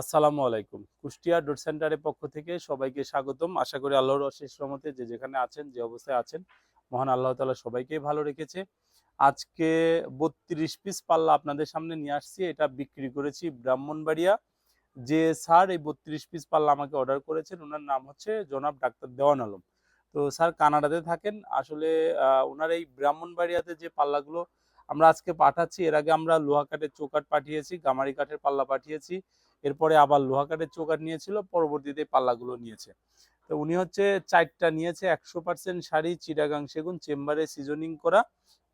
আসসালামু আলাইকুম। কুষ্টিয়া ডোর সেন্টারের পক্ষ থেকে সবাইকে স্বাগতম। আশা করি আল্লাহর অশেষ রহমতে যে যেখানে আছেন, যে অবস্থায় আছেন, মহান আল্লাহ তাআলা সবাইকেই ভালো রেখেছে। আজকে বত্রিশ পিস পাল্লা আপনাদের সামনে নিয়ে আসছি। এটা বিক্রি করেছি ব্রাহ্মণবাড়িয়া। যে স্যার এই বত্রিশ পিস পাল্লা আমাকে অর্ডার করেছেন, ওনার নাম হচ্ছে জনাব ডাক্তার দেওয়ান আলম। তো স্যার কানাডাতে থাকেন। আসলে ওনার এই ব্রাহ্মণবাড়িয়াতে যে পাল্লাগুলো আমরা আজকে পাঠাচ্ছি, এর আগে আমরা লোহা কাঠের চৌকাট পাঠিয়েছি গামারি কাঠের পাল্লা পাঠিয়েছি। এরপরে আবার লোহা কাঠের চৌকাট নিয়েছিল, পরবর্তীতে পাল্লাগুলো নিয়েছে। তো উনি হচ্ছে চারটা নিয়েছে, একশো পার্সেন্ট শাড়ি, চিটাগাং সেগুন, চেম্বারে সিজনিং করা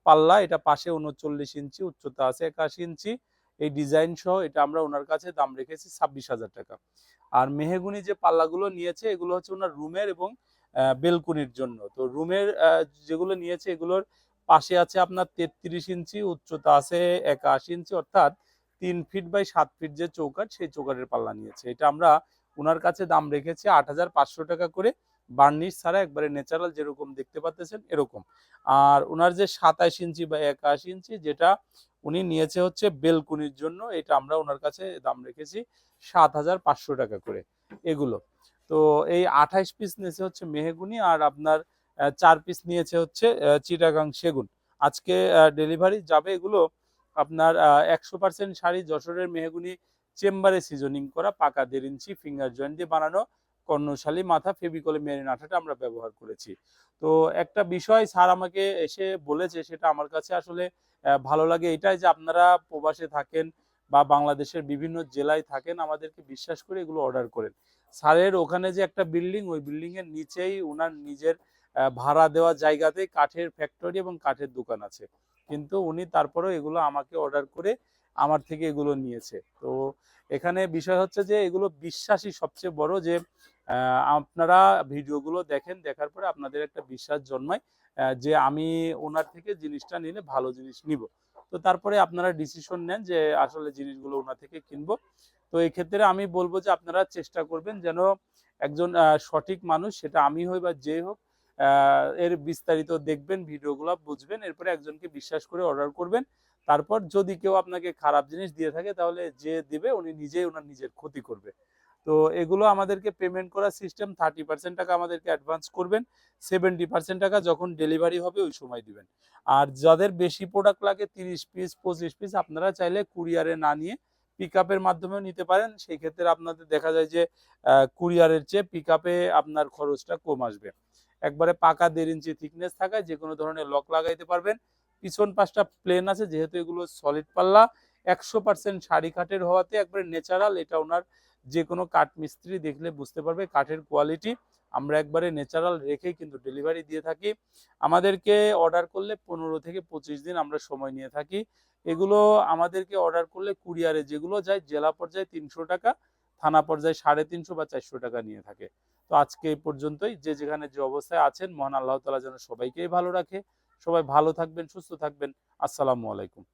পাল্লা। এটা পাশে উনচল্লিশ ইঞ্চি, উচ্চতা আছে একাশি ইঞ্চি। এই ডিজাইন সহ এটা আমরা ওনার কাছে দাম রেখেছি ছাব্বিশ হাজার টাকা। আর মেহেগুনি যে পাল্লাগুলো নিয়েছে, এগুলো হচ্ছে ওনার রুমের এবং বেলকুনির জন্য। তো রুমের যেগুলো নিয়েছে, এগুলোর পাশে আছে আপনার তেত্রিশ ইঞ্চি, উচ্চতা আছে একাশি ইঞ্চি, অর্থাৎ তিন ফিট বাই সাত ফিট যে চৌকাট সেই চৌকাটের পাল্লা নিয়েছে। এটা আমরা ওনার কাছে দাম রেখেছি আট হাজার পাঁচশো টাকা করে। বার্নিশ ছাড়া একবারে ন্যাচারাল যেরকম দেখতে পাচ্ছেন এরকম। আর ওনার যে সাতাশ ইঞ্চি বা একাশি ইঞ্চি যেটা উনি নিয়েছে হচ্ছে বেলকুনির জন্য, এটা আমরা ওনার কাছে দাম রেখেছি সাত হাজার পাঁচশো টাকা করে এগুলো। তো এই আঠাইশ পিস নিয়েছে হচ্ছে মেহেগুনি আর আপনার চার পিস নিয়েছে হচ্ছে চিটাগাং সেগুন। আজকে ডেলিভারি যাবে এগুলো আপনার একশো পার্সেন্ট শাড়ি যশোরের মেহগুনি চেম্বারে সিজনিং করা, পাকা দেড় ইঞ্চি ফিঙ্গার জয়েন্ট দিয়ে বানানো কর্ণশালী মাথা ফেবিকলে মেরিন আঠাটা আমরা ব্যবহার করেছি। তো একটা বিষয় স্যার আমাকে এসে বলেছে, সেটা আমার কাছে আসলে ভালো লাগে এটাই যে আপনারা প্রবাসে থাকেন বা বাংলাদেশের বিভিন্ন জেলায় থাকেন, আমাদেরকে বিশ্বাস করে এগুলো অর্ডার করেন। স্যারের ওখানে যে একটা বিল্ডিং, ওই বিল্ডিং এর নিচেই ওনার নিজের ভাড়া দেওয়া জায়গাতে কাঠের ফ্যাক্টরি এবং কাঠের দোকান আছে। কিন্তু উনি তারপরেও এগুলো আমাকে অর্ডার করে আমার থেকে এগুলো নিয়েছে। তো এখানে বিষয় হচ্ছে যে এগুলো বিশ্বাসই সবচেয়ে বড় যে আপনারা ভিডিওগুলো দেখেন, দেখার পরে আপনাদের একটা বিশ্বাস জন্মায় যে আমি ওনার থেকে জিনিসটা নিলে ভালো জিনিস নিব। তো তারপরে আপনারা ডিসিশন নেন যে আসলে জিনিসগুলো ওনার থেকে কিনবো। তো এই ক্ষেত্রে আমি বলব যে আপনারা চেষ্টা করবেন যেন একজন সঠিক মানুষ, সেটা আমি হই বা যে হোক এর বিস্তারিত দেখবেন, ভিডিওগুলো বুঝবেন, এরপরে একজনকে বিশ্বাস করে অর্ডার করবেন। তারপর যদি কেউ আপনাকে খারাপ জিনিস দিয়ে থাকে, তাহলে যে দিবে, উনি নিজেই ওনার নিজের ক্ষতি করবে। তো এগুলো আমাদেরকে পেমেন্ট করার সিস্টেম থার্টি পার্সেন্ট টাকা আমাদেরকে অ্যাডভান্স করবেন। সেভেন্টি পার্সেন্ট টাকা যখন ডেলিভারি হবে, ওই সময় দিবেন। আর যাদের বেশি প্রোডাক্ট লাগে, তিরিশ পিস পঁচিশ পিস আপনারা চাইলে কুরিয়ারে না নিয়ে পিক আপের মাধ্যমেও নিতে পারেন। সেই ক্ষেত্রে আপনাদের দেখা যায় যে কুরিয়ারের চেয়ে পিক আপে আপনার খরচটা কম আসবে। একবারে পাকা দেড় ইঞ্চি থিকনেস থাকায় যে কোনো ধরনের লক লাগাইতে পারবেন। পিছন পাশটা প্লেন আছে, যেহেতু এগুলো সলিড পাল্লা। একশো পার্সেন্ট শাড়ি কাঠের হওয়াতে একবারে ন্যাচারাল এটা ওনার যে কোনো কাঠ মিস্ত্রি দেখলে বুঝতে পারবে কাঠের কোয়ালিটি আমরা একবারে ন্যাচারাল রেখেই কিন্তু ডেলিভারি দিয়ে থাকি। আমাদেরকে অর্ডার করলে পনেরো থেকে পঁচিশ দিন আমরা সময় নিয়ে থাকি। এগুলো আমাদেরকে অর্ডার করলে কুরিয়ারে যেগুলো যায়, জেলা পর্যায়ে তিনশো টাকা, থানা পর্যায়ে সাড়ে তিনশো বা চারশো টাকা নিয়ে থাকে। তো আজকে এই পর্যন্তই। যে যেখানে যে অবস্থায় আছেন, মহান আল্লাহ তালা যেন সবাইকেই ভালো রাখে। সবাই ভালো থাকবেন, সুস্থ থাকবেন। আসসালামু আলাইকুম।